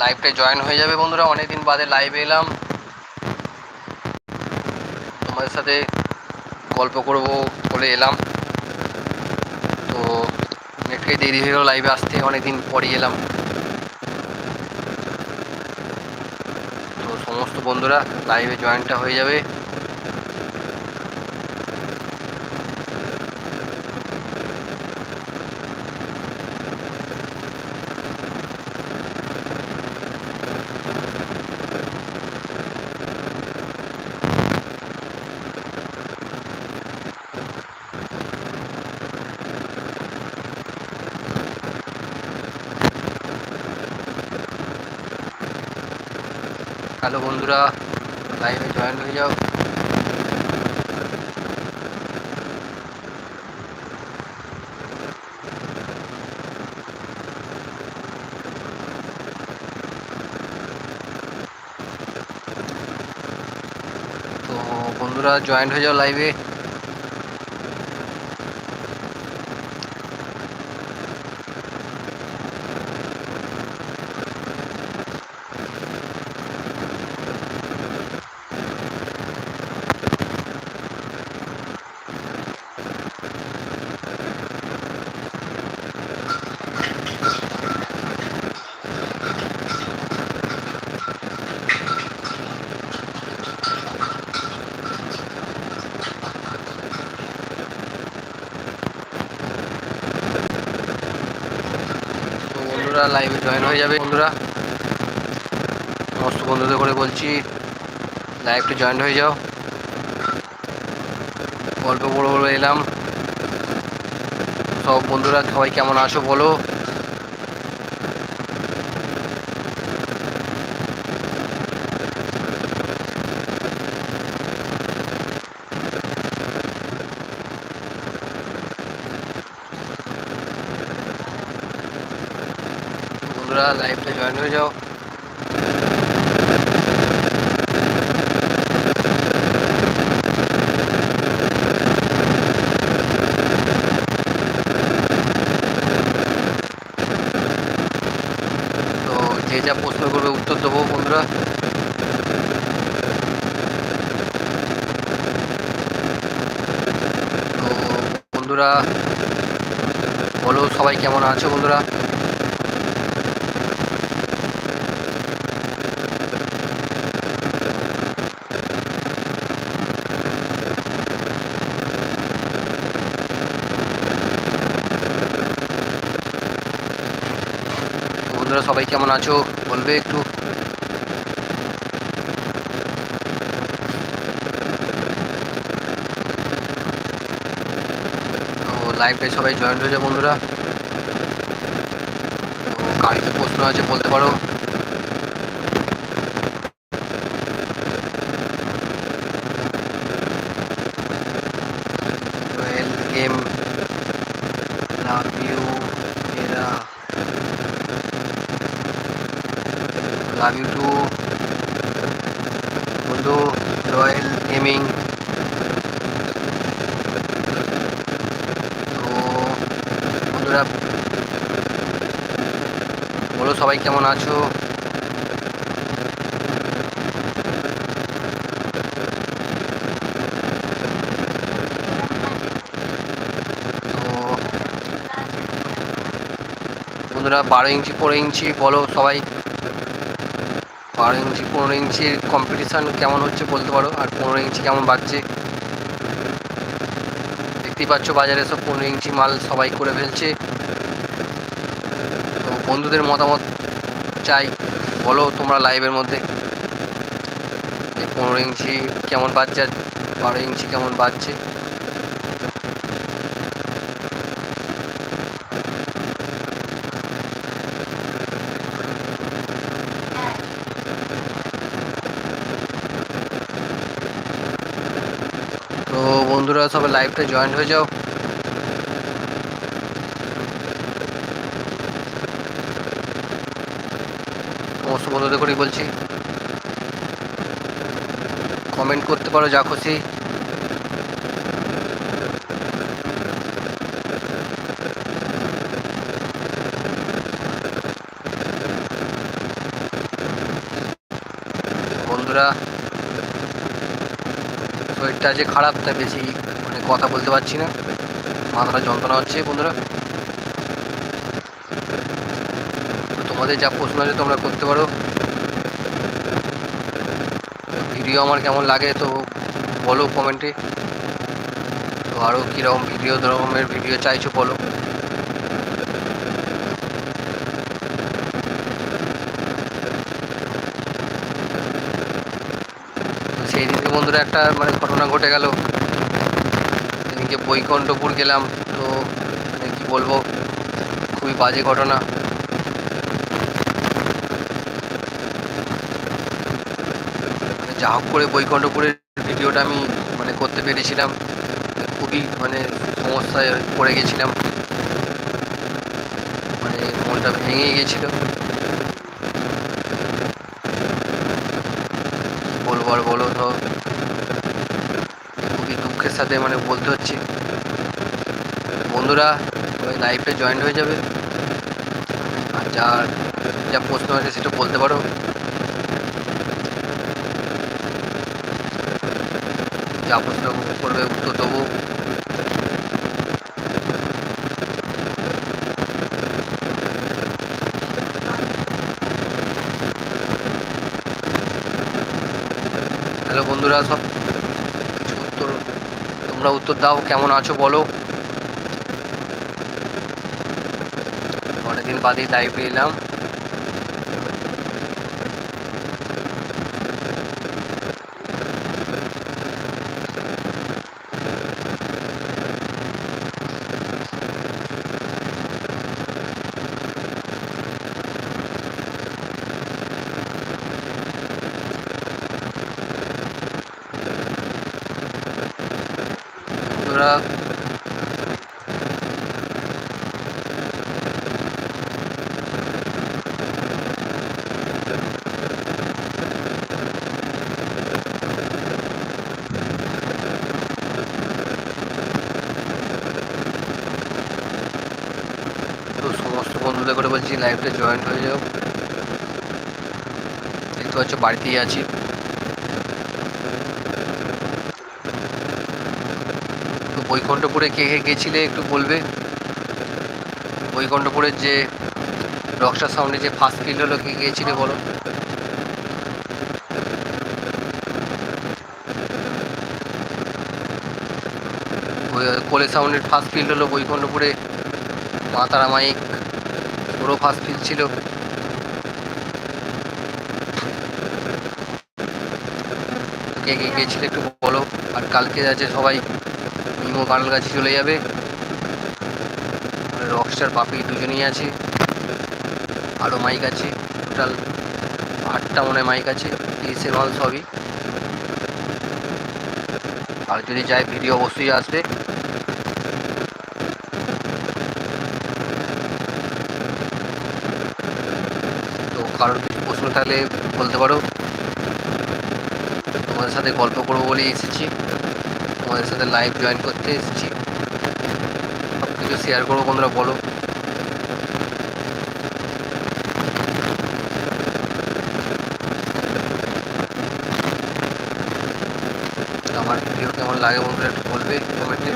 লাইভটায় join হয়ে যাবে বন্ধুরা, অনেকদিন বাদে লাইভে এলাম। তোমাদের সাথে গল্প করব বলে এলাম। তো অনেকটাই দেরি হয়ে গেল লাইভে আসতে, অনেকদিন পরে এলাম। তো সমস্ত বন্ধুরা লাইভে জয়েনটা হয়ে যাবে। হ্যালো বন্ধুরা লাইভে জয়েন হয়ে যাও। তো বন্ধুরা জয়েন হয়ে যাও লাইভে তো বন্ধুরা লাইভে জয়েন হয়ে যাবে বন্ধুরা। সমস্ত বন্ধুদের করে বলছি লাইভটি জয়েন হয়ে যাও। গল্প বড় বড় এলাম। সব বন্ধুরা সবাই কেমন আছো বলো? বন্ধুরা লাইভটা জয়েন হয়ে যাও। তো যে যা প্রশ্ন করবে উত্তর দেবো বন্ধুরা। তো বন্ধুরা, বলো সবাই কেমন আছো বন্ধুরা তো বন্ধুরা সবাই কেমন আছো? বলবে একটু। লাইভে সবাই জয়েন্ট হয়ে যায় বন্ধুরা। তো কার কি প্রশ্ন আছে বলতে পারো? বন্ধুরা। বলো সবাই কেমন আছো? বন্ধুরা, বারো ইঞ্চি, পনেরো ইঞ্চি, বলো সবাই। বারো ইঞ্চি, পনেরো ইঞ্চির কম্পিটিশান কেমন হচ্ছে বলতে পারো, আর পনেরো ইঞ্চি কেমন বাজছে দেখতেই পাচ্ছ, বাজারে সব পনেরো ইঞ্চি মাল সবাই করে ফেলছে। তো বন্ধুদের মতামত চাই, বলো তোমরা লাইভের মধ্যে। পনেরো ইঞ্চি কেমন আর বারো ইঞ্চি কেমন বাজছে তো বন্ধুরা, সবাই লাইভটা জয়েন হয়ে যাও। সমস্ত বন্ধুদের করেই বলছি কমেন্ট করতে পারো, যা খুশি। বন্ধুরা, শরীরটা যে খারাপ, তাই বেশি কথা বলতে পারছি না। মাথাটা যন্ত্রণা হচ্ছে বন্ধুরা। তোমাদের যা প্রশ্ন আছে তোমরা করতে পারো। ভিডিও আমার কেমন লাগে তো বলো কমেন্টে। তো আরও কীরকম ভিডিও ধরনের ভিডিও চাইছো বলো। সেই দিনকে বন্ধুরা একটা মানে ঘটনা ঘটে গেল। সেদিনকে বৈকুণ্ঠপুর গেলাম, তো মানে কী বলব, খুবই বাজে ঘটনা। মানে যা হোক করে বৈকুণ্ঠপুরের ভিডিওটা আমি মানে করতে পেরেছিলাম। খুবই মানে সমস্যায় পড়ে গেছিলাম। মানে মনটা ভেঙে গেছিল। বলব আর বলো তো। সাথে মানে বলতে হচ্ছে। বন্ধুরা ওই লাইফে জয়েন হয়ে যাবে। আর যার যা প্রশ্ন আছে সেটা বলতে পারো। যা প্রশ্ন করবে উত্তর দেবো। হ্যালো বন্ধুরা, সব তোমরা উত্তর দাও কেমন আছো বলো। অনেকদিন বাদে লাইভে এলাম বন্ধুরা তো সমস্ত করে বলছি লাইভটা জয়েন হয়ে যাও। দেখতে পাচ্ছ বাড়িতেই আছি। বৈকুণ্ঠপুরে কে কে গেছিলে একটু বলবে? বৈকুণ্ঠপুরের যে রকস্টার সাউন্ডে যে ফার্স্ট ফিল্ড হলো, কে গিয়েছিলে বলো? কোলে সাউন্ডের ফার্স্ট ফিল্ড হলো বৈকুণ্ঠপুরে মা তারা পুরো ফার্স্ট ফিল্ড ছিল। কে কে গিয়েছিলে একটু বলো। আর কালকে আছে সবাই, মিমো কানাল গাছে চলে যাবে। রকস্টার পাপি দুজনেই আছে। আরও মাইক আছে। টোটাল আটটা মনে মাইক আছে। তিরিশের মাল সবই। আর যদি যায় ভিডিও অবশ্যই আসবে। কারোর কিছু প্রশ্ন থাকলে বলতে পারো। তোমাদের সাথে গল্প করব বলেই এসেছি। তোমাদের সাথে লাইভ জয়েন করতে এসেছি। সব কিছু শেয়ার করব বন্ধুরা, বলো। আমার ভিডিও কেমন লাগে বন্ধুরা একটু বলবে কমেন্টে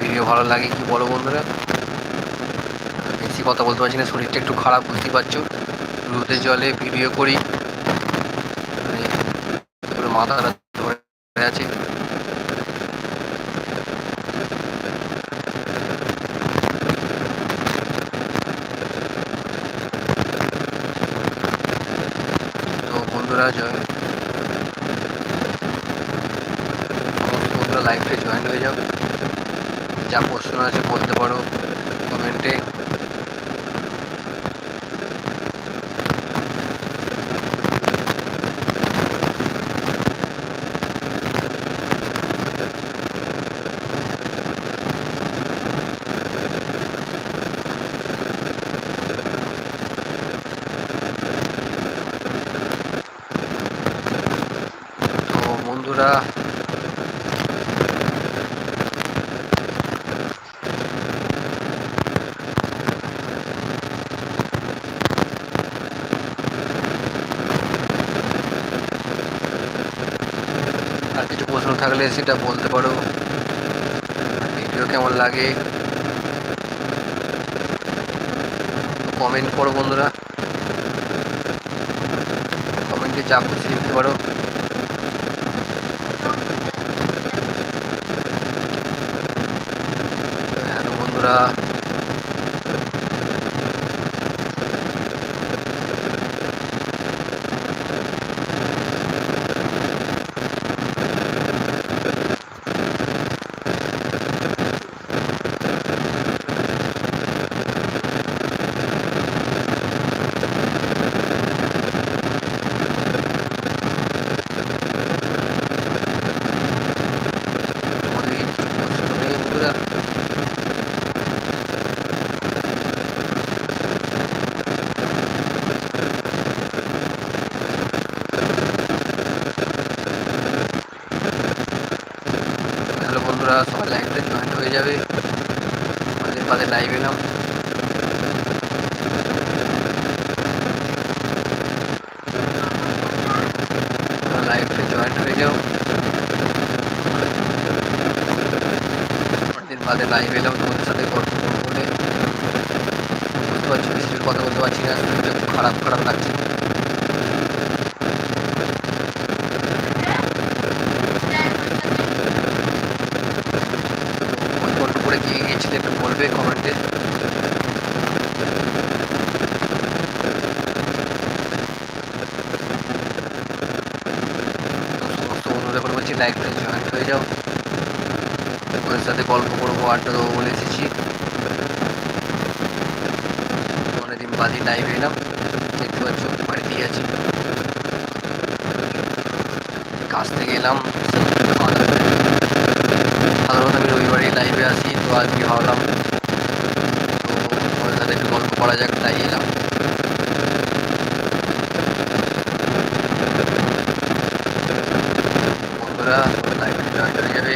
ভিডিও ভালো লাগে কি বলো বন্ধুরা? বেশি কথা বলতে পারছি না, শরীরটা একটু খারাপ, বুঝতেই পারছ? রোদে জলে ভিডিও করি। মানে মাথাটা ধরে আছে। তো বন্ধুরা জয় সমস্ত বন্ধুরা লাইভে জয়েন হয়ে যাও। যা প্রশ্ন আছে বলতে পারো কমেন্টে। বন্ধুরা থাকলে সেটা বলতে পারো। ভিডিও কেমন লাগে? কমেন্ট করো বন্ধুরা। কমেন্টে যা খুশি লিখতে পারো। হ্যালো বন্ধুরা আমাদের এই কষ্ট নেই বন্ধুরা হ্যালো বন্ধুরা সবাই লাইভটা জয়েন্ট হয়ে যাবে আমাদের বাদে লাইভ এলাম যাও। অনেকদিন বাদে লাইভ এলেও তোমাদের সাথে গল্প করব বলে। বুঝতে পারছি কথা বলতে পারছি না খারাপ খারাপ লাগছে ওই গল্প করে গিয়ে গিয়েছিলে একটু বলবে কমেন্টে সমস্ত করে বলছি হয়ে যাও। ওদের সাথে গল্প করব, আড্ডা দেবো বলে এসেছি। অনেকদিন বাদে লাইভ এলাম। দেখতে পাচ্ছ বাড়িতেই আছি। কাজ থেকে এলাম। সাধারণত আমি রবিবারই লাইভে আসি তো আজকে ভাবলাম, তো ওদের সাথে একটু গল্প করা যাক, তাই এলাম বন্ধুরা লাইভে জয়েন হয়ে যাবে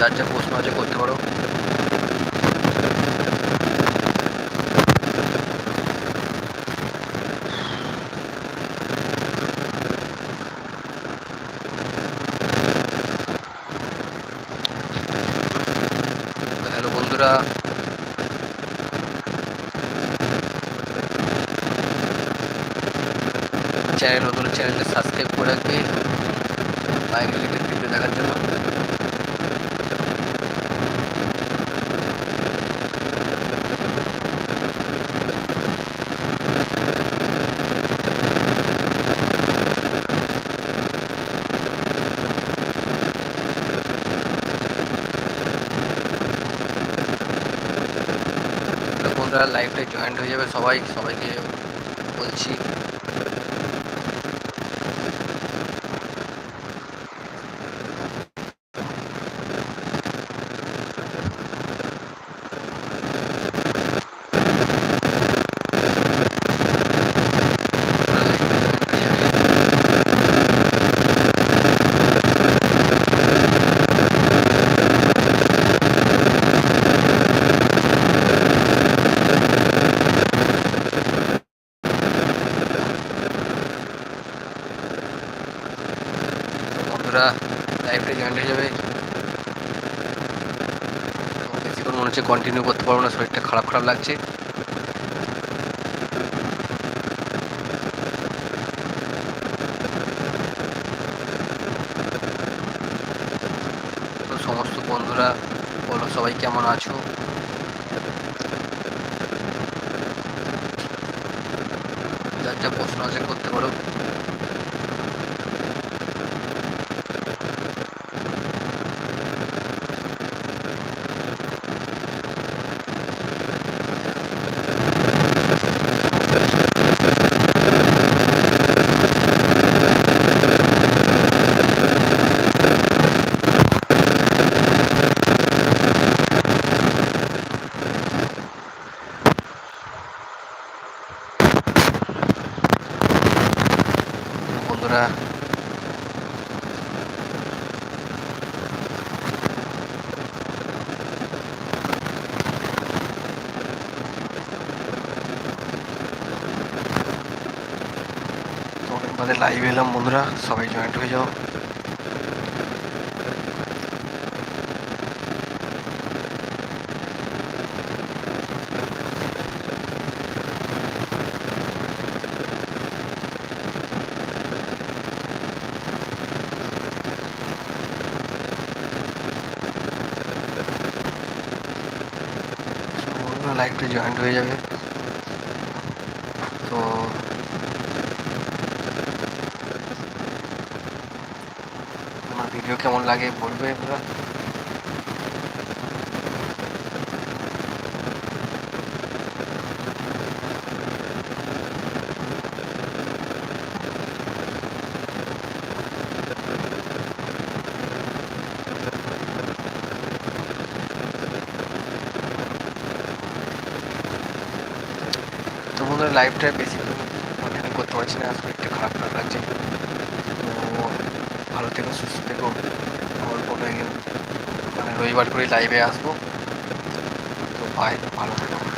যার যা প্রশ্ন আছে করতে পারো। হ্যালো বন্ধুরা। চ্যানেল নতুন চ্যানেলটা সাবস্ক্রাইব বন্ধুরা জয়েন্ট হয়ে যাবে সবাই সবাইকে বলছি তো বন্ধুরা লাইভটা জয়েন্ট হয়ে যাবে তো বেশিক্ষণ মনে হচ্ছে কন্টিনিউ করতে পারব না, শরীরটা খারাপ খারাপ লাগছে। তো সমস্ত বন্ধুরা, বলো সবাই কেমন আছো? আমাদের লাইভ এলাম বন্ধুরা সবাই জয়েন্ট হয়ে যাও লাইকটা জয়েন্ট হয়ে যাবে তো ভিডিও কেমন লাগে বলবে এবার লাইভটা বেশি কন্টিনিউ করতে পারছি না একটু খারাপ খারাপ লাগছে। ভালো থেকো, সুস্থ থেকো। আবার কোনো মানে রবিবার করে লাইভে আসব। তো ভাই ভালো থেকো।